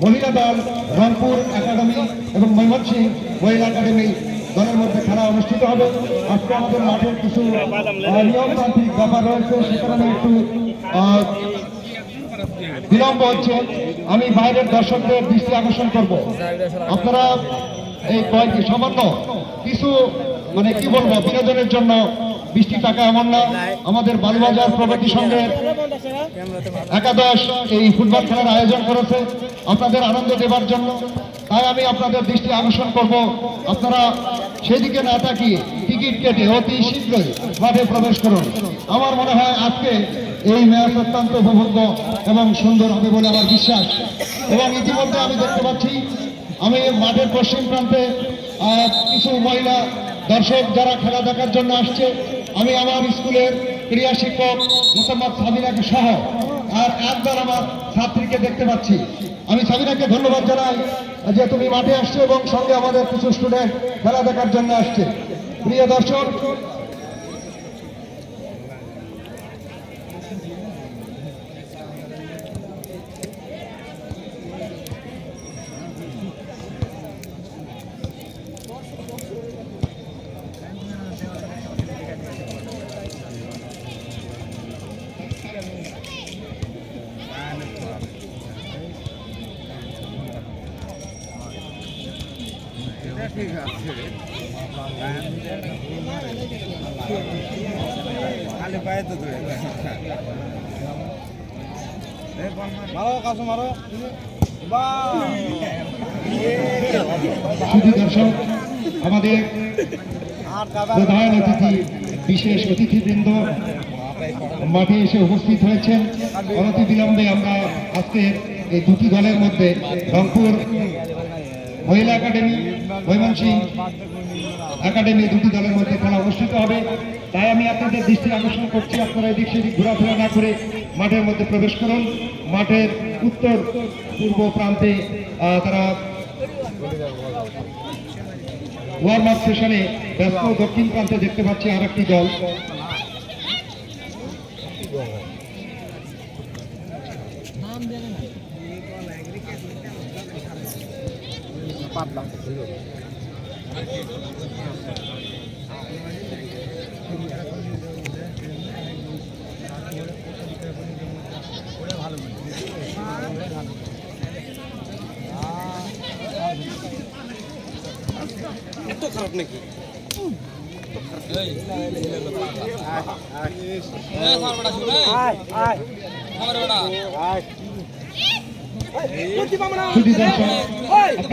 মহিলা দল রংপুর একাডেমি এবং ময়মনসিং মহিলা একাডেমি দলের মধ্যে খেলা অনুষ্ঠিত হবে আজকে আমাদের মাঠের কিছু নিয়মতান্ত্রিক ব্যাপার রয়েছে একটু বিলম্ব হচ্ছে আমি বাইরের দর্শকদের দৃষ্টি আকর্ষণ করব আপনারা এই কয়েকটি সামান্য কিছু মানে কি বলব, বিনোদনের জন্য বৃষ্টি টাকা এমন না, আমাদের বালুবাজার প্রগতি সংঘের একাদশ এই ফুটবল খেলার আয়োজন করেছে। আপনাদের আনন্দ দেবার জন্য। তাই আমি আপনাদের দৃষ্টি আকর্ষণ করব। আপনারা সেদিকে না তাকিয়ে টিকিট কেটে অতি শীঘ্রই মাঠে প্রবেশ করুন। আমার মনে হয় আজকে এই ম্যাচ অত্যন্ত উপভোগ্য এবং সুন্দর হবে বলে আমার বিশ্বাস। এবং ইতিমধ্যে আমি দেখতে পাচ্ছি, আমি মাঠের পশ্চিম প্রান্তে কিছু মহিলা, দর্শক যারা খেলা দেখার জন্য আসছে আমি আমার স্কুলের ক্রিয়া শিক্ষক মোসাম্মদ সাবিনাকে সহ আর একবার আমার ছাত্রীকে দেখতে পাচ্ছি। আমি সাবিনাকে ধন্যবাদ জানাই যে তুমি মাঠে আসছো এবং সঙ্গে আমাদের কিছু স্টুডেন্ট খেলা দেখার জন্য আসছে। প্রিয় দর্শক খালি পায়ে তো মারো। মারো দর্শক, আমাদের প্রধান অতিথি, বিশেষ অতিথিবৃন্দ মাঠে এসে উপস্থিত হয়েছেন। অনতি বিলম্বে আমরা আজকের এই দুটি দলের মধ্যে রংপুর মহিলা একাডেমি, ময়মনসিং একাডেমি দুটি দলের মধ্যে খেলা অনুষ্ঠিত হবে। তাই আমি আপনাদের দৃষ্টি আকর্ষণ করছি, আপনারা এদিক সেদিক ঘোরাফেরা না করে মাঠের মধ্যে প্রবেশ করুন। মাঠের উত্তর, পূর্ব প্রান্তে তারা ওয়ার্ম আপ সেশনে ব্যস্ত। দক্ষিণ প্রান্তে দেখতে পাচ্ছি আর একটি দল। এত খারাপ নাকি শুধু দর্শক